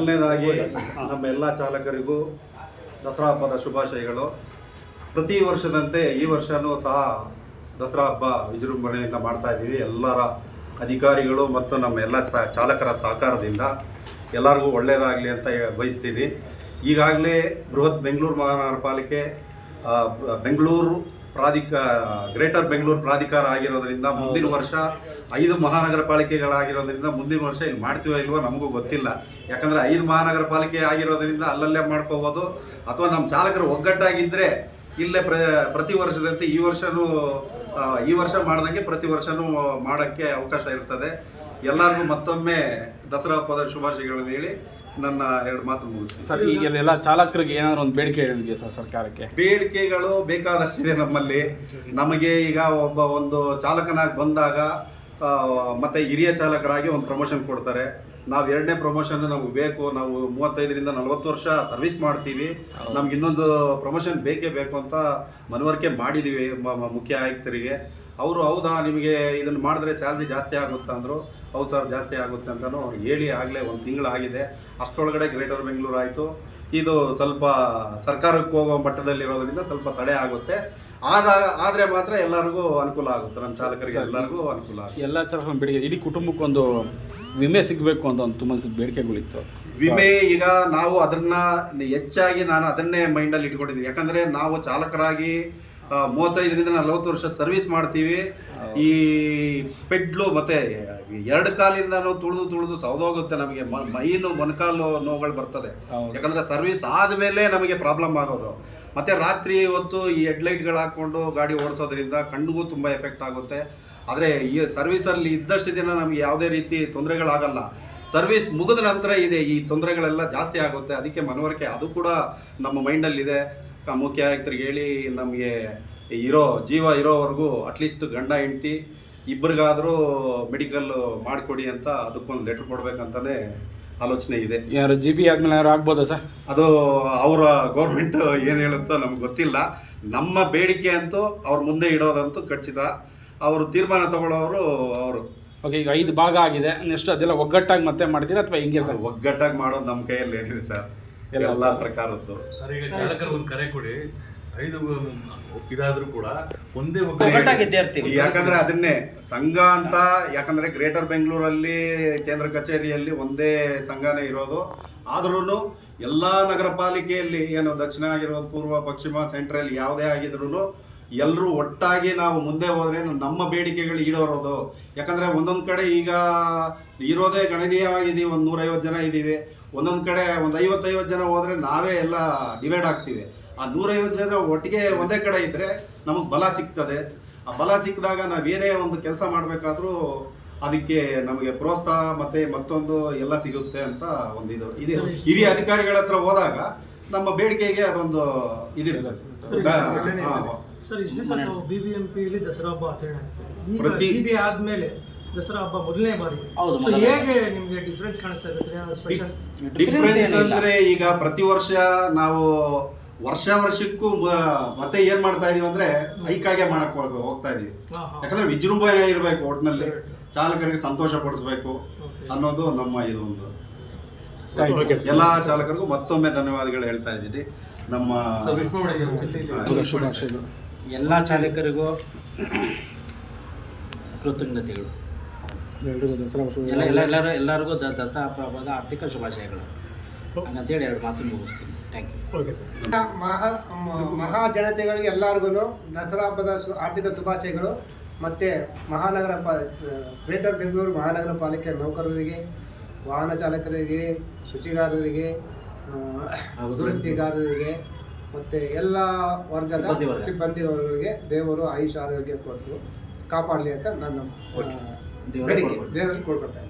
ಮೊದಲನೇದಾಗಿ ನಮ್ಮ ಎಲ್ಲ ಚಾಲಕರಿಗೂ ದಸರಾ ಹಬ್ಬದ ಶುಭಾಶಯಗಳು. ಪ್ರತಿ ವರ್ಷದಂತೆ ಈ ವರ್ಷನೂ ಸಹ ದಸರಾ ಹಬ್ಬ ವಿಜೃಂಭಣೆಯಿಂದ ಮಾಡ್ತಾ ಇದ್ದೀವಿ. ಎಲ್ಲರ ಅಧಿಕಾರಿಗಳು ಮತ್ತು ನಮ್ಮ ಎಲ್ಲ ಚಾಲಕರ ಸಹಕಾರದಿಂದ ಎಲ್ಲರಿಗೂ ಒಳ್ಳೆಯದಾಗಲಿ ಅಂತ ಬಯಸ್ತೀನಿ ಈಗಾಗಲೇ ಬೃಹತ್ ಬೆಂಗಳೂರು ಮಹಾನಗರ ಪಾಲಿಕೆ ಬೆಂಗಳೂರು ಪ್ರಾಧಿಕ ಗ್ರೇಟರ್ ಬೆಂಗಳೂರು ಪ್ರಾಧಿಕಾರ ಆಗಿರೋದ್ರಿಂದ ಮುಂದಿನ ವರ್ಷ ಐದು ಮಹಾನಗರ ಪಾಲಿಕೆಗಳಾಗಿರೋದ್ರಿಂದ ಮುಂದಿನ ವರ್ಷ ಇಲ್ಲಿ ಮಾಡ್ತೀವೋ ಇಲ್ವೋ ನಮಗೂ ಗೊತ್ತಿಲ್ಲ. ಯಾಕಂದರೆ ಐದು ಮಹಾನಗರ ಪಾಲಿಕೆ ಆಗಿರೋದ್ರಿಂದ ಅಲ್ಲಲ್ಲೇ ಮಾಡ್ಕೋಬೋದು. ಅಥವಾ ನಮ್ಮ ಚಾಲಕರು ಒಗ್ಗಟ್ಟಾಗಿದ್ದರೆ ಇಲ್ಲೇ ಪ್ರ ಪ್ರತಿ ವರ್ಷದಂತೆ ಈ ವರ್ಷವೂ ಈ ವರ್ಷ ಮಾಡ್ದಂಗೆ ಪ್ರತಿ ವರ್ಷವೂ ಮಾಡೋಕ್ಕೆ ಅವಕಾಶ ಇರ್ತದೆ. ಎಲ್ಲರಿಗೂ ಮತ್ತೊಮ್ಮೆ ದಸರಾ ಹಬ್ಬದ ಶುಭಾಶಯಗಳನ್ನು ಹೇಳಿ. ನನ್ನ ಎರಡು ಮಾತು ಮುಗಿಸ್ತೀನಿ. ಸರ್ ಈಗ ಎಲ್ಲ ಚಾಲಕರಿಗೆ ಏನಾದ್ರು ಒಂದು ಬೇಡಿಕೆ ಹೇಳಿದ್ವಿ ಸರ್ ಸರ್ಕಾರಕ್ಕೆ? ಬೇಡಿಕೆಗಳು ಬೇಕಾದಷ್ಟಿದೆ ನಮ್ಮಲ್ಲಿ. ನಮಗೆ ಈಗ ಒಬ್ಬ ಒಂದು ಚಾಲಕನಾಗಿ ಬಂದಾಗ ಮತ್ತೆ ಹಿರಿಯ ಚಾಲಕರಾಗಿ ಒಂದು ಪ್ರಮೋಷನ್ ಕೊಡ್ತಾರೆ. ನಾವು ಎರಡನೇ ಪ್ರಮೋಷನ್ ನಮ್ಗೆ ಬೇಕು. ನಾವು ಮೂವತ್ತೈದರಿಂದ ನಲವತ್ತು ವರ್ಷ ಸರ್ವಿಸ್ ಮಾಡ್ತೀವಿ. ನಮ್ಗೆ ಇನ್ನೊಂದು ಪ್ರಮೋಷನ್ ಬೇಕೇ ಬೇಕು ಅಂತ ಮನವರಿಕೆ ಮಾಡಿದ್ದೀವಿ ಮುಖ್ಯ ಆಯುಕ್ತರಿಗೆ. ಅವರು ಹೌದಾ ನಿಮಗೆ ಇದನ್ನು ಮಾಡಿದ್ರೆ ಸ್ಯಾಲ್ರಿ ಜಾಸ್ತಿ ಆಗುತ್ತೆ ಅಂದರು ಹೌದು ಸರ್ ಜಾಸ್ತಿ ಆಗುತ್ತೆ ಅಂತಲೂ ಅವ್ರು ಹೇಳಿ ಆಗಲೇ ಒಂದು ತಿಂಗಳಾಗಿದೆ ಅಷ್ಟರೊಳಗಡೆ ಗ್ರೇಟರ್ ಬೆಂಗಳೂರು ಆಯಿತು. ಇದು ಸ್ವಲ್ಪ ಸರ್ಕಾರಕ್ಕೆ ಹೋಗೋ ಮಟ್ಟದಲ್ಲಿರೋದ್ರಿಂದ ಸ್ವಲ್ಪ ತಡೆ ಆಗುತ್ತೆ. ಆದಾಗ ಆದರೆ ಮಾತ್ರ ಎಲ್ಲರಿಗೂ ಅನುಕೂಲ ಆಗುತ್ತೆ. ನಮ್ಮ ಚಾಲಕರಿಗೆ ಎಲ್ಲರಿಗೂ ಅನುಕೂಲ ಆಗುತ್ತೆ. ಎಲ್ಲ ಚಾಲಕರ ಬೇಡಿಕೆ ಇಡೀ ಕುಟುಂಬಕ್ಕೊಂದು ವಿಮೆ ಸಿಗಬೇಕು ಅಂತ ಒಂದು ತುಂಬ ಬೇಡಿಕೆಗಳಿತ್ತು. ವಿಮೆ ಈಗ ನಾವು ಅದನ್ನು ಹೆಚ್ಚಾಗಿ ನಾನು ಅದನ್ನೇ ಮೈಂಡಲ್ಲಿ ಇಟ್ಕೊಂಡಿದ್ದೀನಿ. ಯಾಕಂದರೆ ನಾವು ಚಾಲಕರಾಗಿ ಮೂವತ್ತೈದರಿಂದ ನಲವತ್ತು ವರ್ಷ ಸರ್ವಿಸ್ ಮಾಡ್ತೀವಿ. ಈ ಪೆಡ್ಲು ಮತ್ತೆ ಎರಡು ಕಾಲಿಂದ ತುಳಿದು ತುಳಿದು ಸೌದೋಗುತ್ತೆ ನಮಗೆ. ಮ- ಮೈನು ಮೊನಕಾಲು ನೋವುಗಳು ಬರ್ತದೆ. ಯಾಕಂದ್ರೆ ಸರ್ವಿಸ್ ಆದಮೇಲೆ ನಮಗೆ ಪ್ರಾಬ್ಲಮ್ ಆಗೋದು. ಮತ್ತೆ ರಾತ್ರಿ ಹೊತ್ತು ಈ ಹೆಡ್ಲೈಟ್ಗಳು ಹಾಕ್ಕೊಂಡು ಗಾಡಿ ಓಡಿಸೋದ್ರಿಂದ ಕಣ್ಣಿಗೂ ತುಂಬ ಎಫೆಕ್ಟ್ ಆಗುತ್ತೆ. ಆದರೆ ಈ ಸರ್ವಿಸಲ್ಲಿ ಇದ್ದಷ್ಟು ದಿನ ನಮಗೆ ಯಾವುದೇ ರೀತಿ ತೊಂದರೆಗಳಾಗಲ್ಲ. ಸರ್ವಿಸ್ ಮುಗಿದ ನಂತರ ಇದೆ ಈ ತೊಂದರೆಗಳೆಲ್ಲ ಜಾಸ್ತಿ ಆಗುತ್ತೆ. ಅದಕ್ಕೆ ಮನವರಿಕೆ ಅದು ಕೂಡ ನಮ್ಮ ಮೈಂಡಲ್ಲಿದೆ. ಮುಖ್ಯ ಆಯುಕ್ತರಿಗೆ ಹೇಳಿ ನಮಗೆ ಇರೋ ಜೀವ ಇರೋವರೆಗೂ ಅಟ್ಲೀಸ್ಟ್ ಗಂಡ ಹೆಂಡ್ತಿ ಇಬ್ಬರಿಗಾದರೂ ಮೆಡಿಕಲ್ ಮಾಡಿಕೊಡಿ ಅಂತ ಅದಕ್ಕೊಂದು ಲೆಟ್ರ್ ಕೊಡಬೇಕಂತಲೇ ಆಲೋಚನೆ ಇದೆ. ಯಾರು ಜಿ ಬಿ ಆದ್ಮೇಲೆ ಯಾರು ಆಗ್ಬೋದಾ ಸರ್? ಅದು ಅವರ ಗೌರ್ಮೆಂಟ್ ಏನು ಹೇಳುತ್ತೋ ನಮ್ಗೆ ಗೊತ್ತಿಲ್ಲ. ನಮ್ಮ ಬೇಡಿಕೆ ಅಂತೂ ಅವ್ರ ಮುಂದೆ ಇಡೋದಂತೂ ಖಚಿತ. ಅವರು ತೀರ್ಮಾನ ತಗೊಳ್ಳೋರು ಅವರು. ಓಕೆ ಈಗ ಐದು ಭಾಗ ಆಗಿದೆ. ನೆಕ್ಸ್ಟ್ ಅದೆಲ್ಲ ಒಗ್ಗಟ್ಟಾಗಿ ಮತ್ತೆ ಮಾಡ್ತೀರಾ ಅಥವಾ ಹಿಂಗೆ ಸರ್? ಒಗ್ಗಟ್ಟಾಗಿ ಮಾಡೋದು ನಮ್ಮ ಕೈಯಲ್ಲಿ ಏನಿದೆ ಸರ್? ಎಲ್ಲ ಸರ್ಕಾರದ್ದು ಚಾಲಕರು ಒಂದು ಕರೆ ಕೊಡಿ. ಐದು ಇದಾದ್ರೂ ಕೂಡ ಒಂದೇ ಒಬ್ಬ ಯಾಕಂದ್ರೆ ಅದನ್ನೇ ಸಂಘ ಅಂತ ಯಾಕಂದ್ರೆ ಗ್ರೇಟರ್ ಬೆಂಗಳೂರಲ್ಲಿ ಕೇಂದ್ರ ಕಚೇರಿಯಲ್ಲಿ ಒಂದೇ ಸಂಘನೇ ಇರೋದು. ಆದ್ರೂ ಎಲ್ಲ ನಗರ ಪಾಲಿಕೆಯಲ್ಲಿ ಏನು ದಕ್ಷಿಣ ಆಗಿರೋದು ಪೂರ್ವ ಪಶ್ಚಿಮ ಸೆಂಟ್ರಲ್ ಯಾವುದೇ ಆಗಿದ್ರು ಎಲ್ಲರೂ ಒಟ್ಟಾಗಿ ನಾವು ಮುಂದೆ ಹೋದ್ರೆ ನಮ್ಮ ಬೇಡಿಕೆಗಳು ಈಡೋರೋದು. ಯಾಕಂದ್ರೆ ಒಂದೊಂದು ಕಡೆ ಈಗ ಇರೋದೇ ಗಣನೀಯವಾಗಿದ್ದೀವಿ ಒಂದು ನೂರೈವತ್ತು ಜನ ಇದ್ದೀವಿ. ಒಂದೊಂದು ಕಡೆ ಒಂದು ಐವತ್ತೈವತ್ತು ಜನ ಹೋದ್ರೆ ನಾವೇ ಎಲ್ಲ ಡಿವೈಡ್ ಆಗ್ತೀವಿ. ಆ ನೂರೈವತ್ತು ಜನ ಒಟ್ಟಿಗೆ ಒಂದೇ ಕಡೆ ಇದ್ರೆ ನಮಗೆ ಬಲ ಸಿಗ್ತದೆ. ಆ ಬಲ ಸಿಕ್ಕಿದಾಗ ನಾವೇನೇ ಒಂದು ಕೆಲಸ ಮಾಡಬೇಕಾದ್ರೂ ಅದಕ್ಕೆ ನಮಗೆ ಪ್ರೋತ್ಸಾಹ ಮತ್ತೆ ಮತ್ತೊಂದು ಎಲ್ಲ ಸಿಗುತ್ತೆ ಅಂತ ಒಂದು ಇದು. ಇದೆ ಹಿರಿಯ ಅಧಿಕಾರಿಗಳ ಹತ್ರ ಹೋದಾಗ ನಮ್ಮ ಬೇಡಿಕೆಗೆ ಅದೊಂದು ಇದಿರ್ತದೆ ಹಾ, ಸರ್ ಇಷ್ಟೇ ಸರ್. ನಾವು ಬಿ ಬಿ ಎಂ ಪಿಲಿ ದಸರಾ ಹಬ್ಬ ಆಚರಣೆ ಈಗ ಪ್ರತಿ- ಜಿ ಬಿ ಆದ್ಮೇಲೆ ದಸರಾ ಹಬ್ಬ ಮೊದಲನೇ ಬಾರಿ. ಹೌದು, So ಮೊದಲನೇ ಹೇಗೆ ನಿಮ್ಗೆ ಡಿಫ್ರೆನ್ಸ್ ಕಾಣಿಸ್ತಾ ಇದೆ ಸರ್? ಏನಾದ್ರು ಸ್ಪೆಷಲ್ ಡಿಫ್ರೆನ್ಸ್ ಅಂದ್ರೆ ಈಗ ಪ್ರತಿ ವರ್ಷ ನಾವು ವರ್ಷ ವರ್ಷಕ್ಕೂ ಮ- ಮತ್ತೆ ಏನ್ ಮಾಡ್ತಾ ಇದೀವಿ ಅಂದ್ರೆ ಹೈಕಾಗೆ ಮಾಡಕ್ ಹೋಗ್- ಹೋಗ್ತಾ ಇದೀವಿ. ಹಾ ಹಾ. ಯಾಕಂದ್ರೆ ವಿಜೃಂಭಣೆ ಇರಬೇಕು ಒಟ್ನಲ್ಲಿ. ಚಾಲಕರಿಗೆ ಸಂತೋಷ ಪಡಿಸ್ಬೇಕು ಅನ್ನೋದು ನಮ್ಮ ಇದು ಒಂದು. ಎಲ್ಲ ಚಾಲಕರಿಗೂ ಮತ್ತೊಮ್ಮೆ ಧನ್ಯವಾದಗಳು ಹೇಳ್ತಾ ಇದ್ದೀನಿ. ನಮ್ಮ ಶುಭಾಶಯಗಳು. ಎಲ್ಲ ಚಾಲಕರಿಗೂ ಕೃತಜ್ಞತೆಗಳು. ಎಲ್ರಿಗೂ ದಸರಾ ಎಲ್ಲ ಎಲ್ಲ ಎಲ್ಲರೂ ಎಲ್ಲರಿಗೂ ದ ದಸರಾ ಹಬ್ಬದ ಆರ್ಥಿಕ ಶುಭಾಶಯಗಳು. ಹಂಗಂತೇಳಿ ಎರಡು ಮಾತು ಮುಗಿಸ್ತೀನಿ. ಥ್ಯಾಂಕ್ ಯು ಓಕೆ ಸರ್ ಮಹಾ ಜನತೆಗಳಿಗೆ ಎಲ್ಲರಿಗೂ ದಸರಾ ಹಬ್ಬದ ಶು ಆರ್ಥಿಕ ಶುಭಾಶಯಗಳು. ಮತ್ತು ಮಹಾನಗರ ಪಾ ಗ್ರೇಟರ್ ಬೆಂಗಳೂರು ಮಹಾನಗರ ಪಾಲಿಕೆ ನೌಕರರಿಗೆ ವಾಹನ ಚಾಲಕರಿಗೆ ಶುಚಿಗಾರರಿಗೆ ದುರಸ್ತಿಗಾರರಿಗೆ ಮತ್ತು ಎಲ್ಲ ವರ್ಗದ ಸಿಬ್ಬಂದಿ ವರ್ಗ. ವರ್ಗಗಳಿಗೆ ದೇವರು ಆಯುಷ್ ಆರೋಗ್ಯ ಕೊಟ್ಟು ಕಾಪಾಡಲಿ ಅಂತ ನಾನು ಬೇಡಿಕೆ. ದೇವರಲ್ಲಿ ಕೊಡ್ಕೊಳ್ತಾ